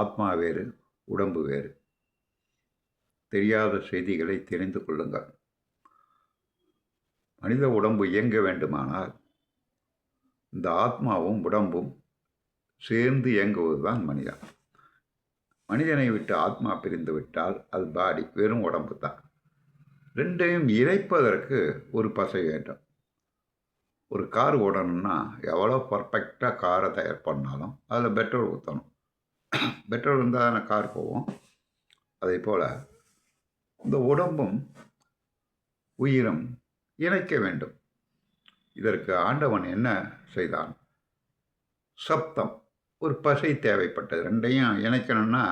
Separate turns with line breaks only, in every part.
ஆத்மா வேறு உடம்பு வேறு. தெரியாத செய்திகளை தெரிந்து கொள்ளுங்கள். மனித உடம்பு இயங்க வேண்டுமானால் இந்த ஆத்மாவும் உடம்பும் சேர்ந்து இயங்குவது தான் மனிதன். மனிதனை விட்டு ஆத்மா பிரிந்து விட்டால் அது பாடி வெறும் உடம்பு தான். ரெண்டையும் இணைப்பதற்கு ஒரு பசை வேண்டும். ஒரு கார் ஓடணும்னா எவ்வளோ பர்ஃபெக்டாக காரை தயார் பண்ணாலும் அதில் பெட்ரோல் ஊற்றணும் பெட்ரோல் இருந்தால் தானே கார் போகும் அதே போல் இந்த உடம்பும் உயிரும் இணைக்க வேண்டும். இதற்கு ஆண்டவன் என்ன செய்தான்? சப்தம் ஒரு பசை தேவைப்பட்டது. ரெண்டையும் இணைக்கணும்னா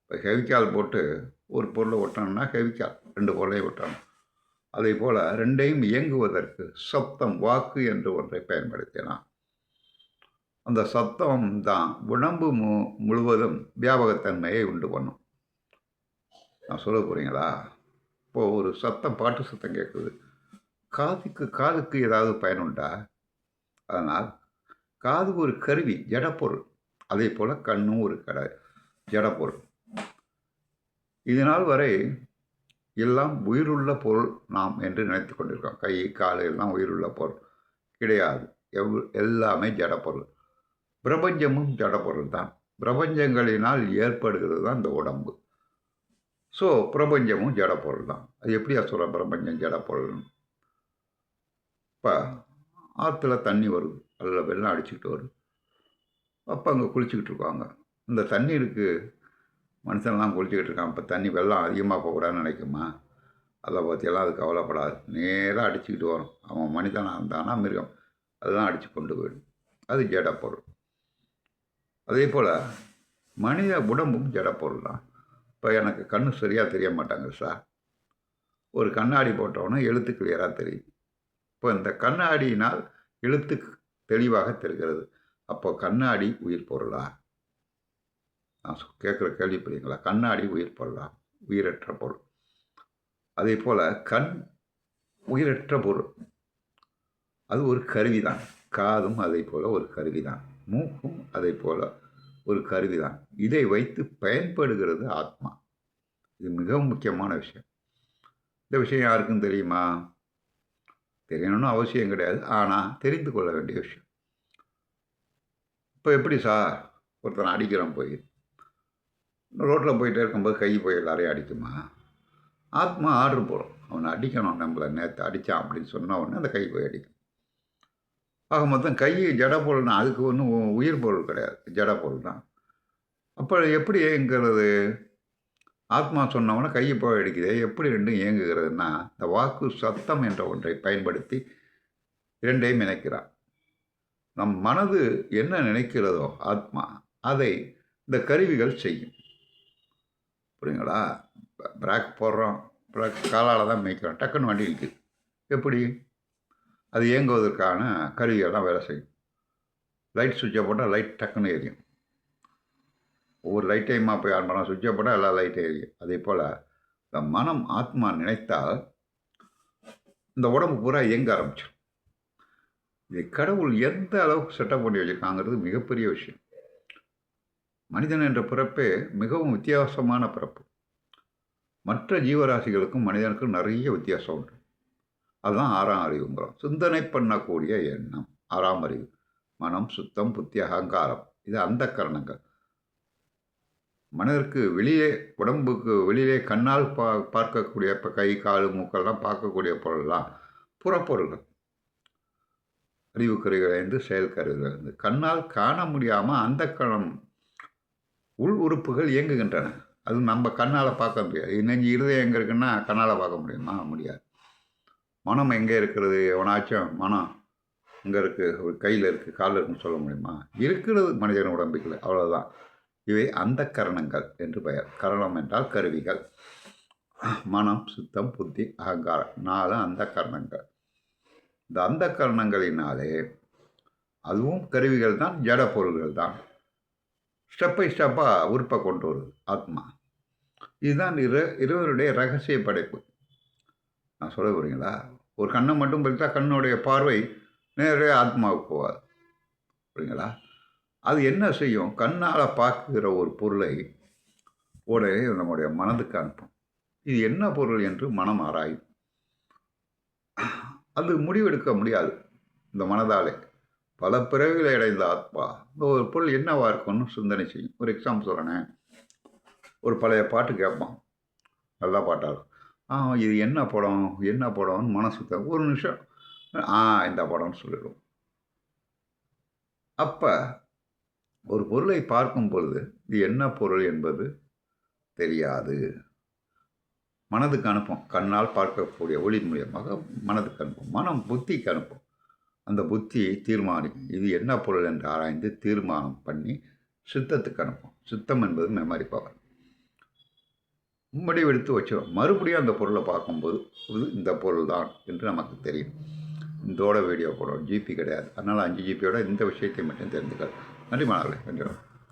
இப்போ ஹெவிக்கால் போட்டு ஒரு பொருளை ஒட்டணும்னா ஹெவிக்கால் ரெண்டு பொருளை ஒட்டணும். அதே போல் ரெண்டையும் இயங்குவதற்கு சப்தம் வாக்கு என்று ஒன்றை பயன்படுத்தினான். அந்த சத்தம் தான் உடம்பு மு முழுவதும் வியாபகத்தன்மையை உண்டு பண்ணும். நான் சொல்ல போகிறீங்களா இப்போது ஒரு சத்தம் பாட்டு சத்தம் கேட்குது காதுக்கு காதுக்கு ஏதாவது பயனுண்டா அதனால் காது ஒரு கருவி ஜடப்பொருள். அதே போல் கண்ணும் ஒரு கடை ஜடப்பொருள். இதனால் வரை எல்லாம் உயிருள்ள பொருள் நாம் என்று நினைத்து கொண்டிருக்கோம். கை கால் எல்லாம் உயிருள்ள பொருள். கிடையாது. எவ் எல்லாமே ஜடப்பொருள். பிரபஞ்சமும் ஜடப்பொருள் தான் பிரபஞ்சங்களினால் ஏற்படுகிறது தான் இந்த உடம்பு. ஸோ பிரபஞ்சமும் ஜடப்பொருள் தான் அது எப்படியா சொல்கிற பிரபஞ்சம் ஜடப்பொருள்னு இப்போ ஆற்றுல தண்ணி வருது அதில் வெள்ளம் அடிச்சுக்கிட்டு வருது அப்போ அங்கே குளிச்சுக்கிட்டு இருக்காங்க. இந்த தண்ணீருக்கு மனுஷன்லாம் குளிச்சுக்கிட்டு இருக்கான். இப்போ தண்ணி வெள்ளம் அதிகமாக போகக்கூடாதுன்னு நினைக்குமா? அதை பற்றியெல்லாம் அது கவலைப்படாது. நேராக அடிச்சுக்கிட்டு வரும். அவன் மனிதனாக இருந்தானா மிருகம். அதெல்லாம் அடித்து கொண்டு போயிடும். அது ஜடப்பொருள் அதே போல் மனித உடம்பும் ஜடப்பொருள் தான் இப்போ எனக்கு கண்ணு சரியாக தெரிய மாட்டாங்க சார் ஒரு கண்ணாடி போட்டவொன்னே எழுத்து கிளியராக தெரியும். இப்போ இந்த கண்ணாடியினால் எழுத்து தெளிவாக தெரிகிறது. அப்போ கண்ணாடி உயிர் பொருளா? நான் கேட்குற கேள்வி புரியுங்களா கண்ணாடி உயிர் பொருளா? உயிரற்ற பொருள். அதே போல் கண் உயிரற்ற பொருள். அது ஒரு கருவி தான் காதும் அதே போல் ஒரு கருவி தான் மூக்கும் அதை போல் ஒரு கருவி தான் இதை வைத்து பயன்படுகிறது ஆத்மா. இது மிகவும் முக்கியமான விஷயம். இந்த விஷயம் யாருக்கும் தெரியுமா? தெரியணும்னு அவசியம் கிடையாது. ஆனால் தெரிந்து கொள்ள வேண்டிய விஷயம். இப்போ எப்படி சார்? ஒருத்தனை அடிக்கிறோம் போய். ரோட்டில் போயிட்டே இருக்கும்போது கை போய் எல்லாரையும் அடிக்குமா? ஆத்மா ஆர்டர் போடும். அவனை அடிக்கணும் நம்மளை. நேற்று அடித்தான் அப்படின்னு சொன்ன உடனே அந்த கை போய் அடிக்கும். ஆக மொத்தம் கை ஜட பொருள்னா அதுக்கு ஒன்றும் உயிர் பொருள் கிடையாது. ஜட பொருள் தான். அப்போ எப்படி இயங்குகிறது? ஆத்மா சொன்னவொன்னே கையை போய் அடிக்குதே. எப்படி ரெண்டும் இயங்குகிறதுனா இந்த வாக்கு சத்தம் என்ற ஒன்றை பயன்படுத்தி இரண்டையும் நினைக்கிறான் நம் மனது என்ன நினைக்கிறதோ ஆத்மா அதை இந்த கருவிகள் செய்யும். புரியுங்களா? பிராக் போடுறோம். பிராக் காலால் தான் மேய்க்கிறோம். டக்குன்னு வண்டி இருக்குது எப்படி? அது இயங்குவதற்கான கருவிகள்லாம் வேலை செய்யும். லைட் சுவிட்சை போட்டால் லைட் டக்குன்னு எரியும். ஒவ்வொரு லைட்டையுமா போய் ஆன் பண்ணால் சுவிட்சை போட்டால் எல்லா லைட்டும் எரியும். அதே போல் இந்த மனம் ஆத்மா நினைத்தால் இந்த உடம்பு பூரா இயங்க ஆரம்பிச்சிடும். இது கடவுள் எந்த அளவுக்கு செட்டப் பண்ணி வச்சுருக்காங்கிறது மிகப்பெரிய விஷயம். மனிதன் என்ற பிறப்பே மிகவும் வித்தியாசமான பிறப்பு. மற்ற ஜீவராசிகளுக்கும் மனிதனுக்கும் நிறைய வித்தியாசம் உண்டு. அதுதான் ஆறாம் அறிவுங்கிறோம். சிந்தனை பண்ணக்கூடிய எண்ணம் ஆறாம் அறிவு. மனம் சுத்தம் புத்தி அகங்காரம். இது அந்த கரணங்கள். மனதிற்கு வெளியே உடம்புக்கு வெளியே கண்ணால் பா பார்க்கக்கூடிய இப்போ கை கால் மூக்கெல்லாம் பார்க்கக்கூடிய பொருள்லாம் புறப்பொருள்கள். அறிவுக்கருவிகளிலிருந்து செயல்கருவிகளிலிருந்து கண்ணால் காண முடியாமல் அந்த கணம் உள் உறுப்புகள் இயங்குகின்றன. அது நம்ம கண்ணால் பார்க்க முடியாது. நெஞ்சு இருதயம் எங்கே இருக்குன்னா கண்ணால் பார்க்க முடியுமா? முடியாது. மனம் எங்கே இருக்கிறது? எவனாச்சும் மனம் இங்கே இருக்குது ஒரு கையில் இருக்குது காலில் இருக்குன்னு சொல்ல முடியுமா? இருக்கிறது மனிதன் உடம்புக்குள்ள அவ்வளோதான் இவை அந்த கரணங்கள் என்று பெயர். கரணம் என்றால் கருவிகள். மனம் சுத்தம் புத்தி அகங்காரம். நாலு அந்த கரணங்கள். இந்த அந்த கரணங்களினாலே அதுவும் கருவிகள் தான் ஜட பொருள்கள் தான். ஸ்டெப் பை ஸ்டெப்பாக உறுப்பை கொண்டு வருது ஆத்மா. இதுதான் இரு இருவருடைய ரகசிய படைப்பு. நான் சொல்ல போகிறீங்களா ஒரு கண்ணை மட்டும் பார்த்தா கண்ணுடைய பார்வை நேரே ஆத்மாவுக்கு போகாது. புரியுங்களா அது என்ன செய்யும்? கண்ணால் பார்க்குற ஒரு பொருளை உடனே நம்முடைய மனதுக்கு அனுப்பும். இது என்ன பொருள் என்று மனம் ஆராயும். அது முடிவெடுக்க முடியாது. இந்த மனதாலே. பல பிறவிகளை அடைந்த ஆத்மா. இந்த ஒரு பொருள் என்னவா இருக்கும்னு சிந்தனை செய்யும். ஒரு எக்ஸாம்பிள் சொல்கிறேனே ஒரு பழைய பாட்டு கேட்பான். நல்ல பாட்டாக இருக்கும். ஆ இது என்ன படம்? என்ன படம்னு மனசு ஒரு நிமிஷம். ஆ இந்த படம்னு சொல்லிடுவோம் அப்போ ஒரு பொருளை பார்க்கும் பொழுது இது என்ன பொருள் என்பது தெரியாது. மனதுக்கு அனுப்பும். கண்ணால் பார்க்கக்கூடிய ஒளி மூலியமாக மனதுக்கு அனுப்பும். மனம் புத்திக்கு அனுப்பும். அந்த புத்தி தீர்மானிக்கும். இது என்ன பொருள் என்று ஆராய்ந்து தீர்மானம் பண்ணி சித்தத்துக்கு அனுப்பும். சித்தம் என்பது மெமரி பவர் முடிவெடுத்து வச்சிடும் மறுபடியும் அந்த பொருளை பார்க்கும்போது இந்த பொருள் தான் என்று நமக்கு தெரியும். இதோட வீடியோ போடுறோம். ஜிபி கிடையாது. அதனால் அஞ்சு ஜிபியோட இந்த விஷயத்தை மட்டும் தெரிஞ்சுக்கலாம் நன்றி மாணவர்களே. நன்றி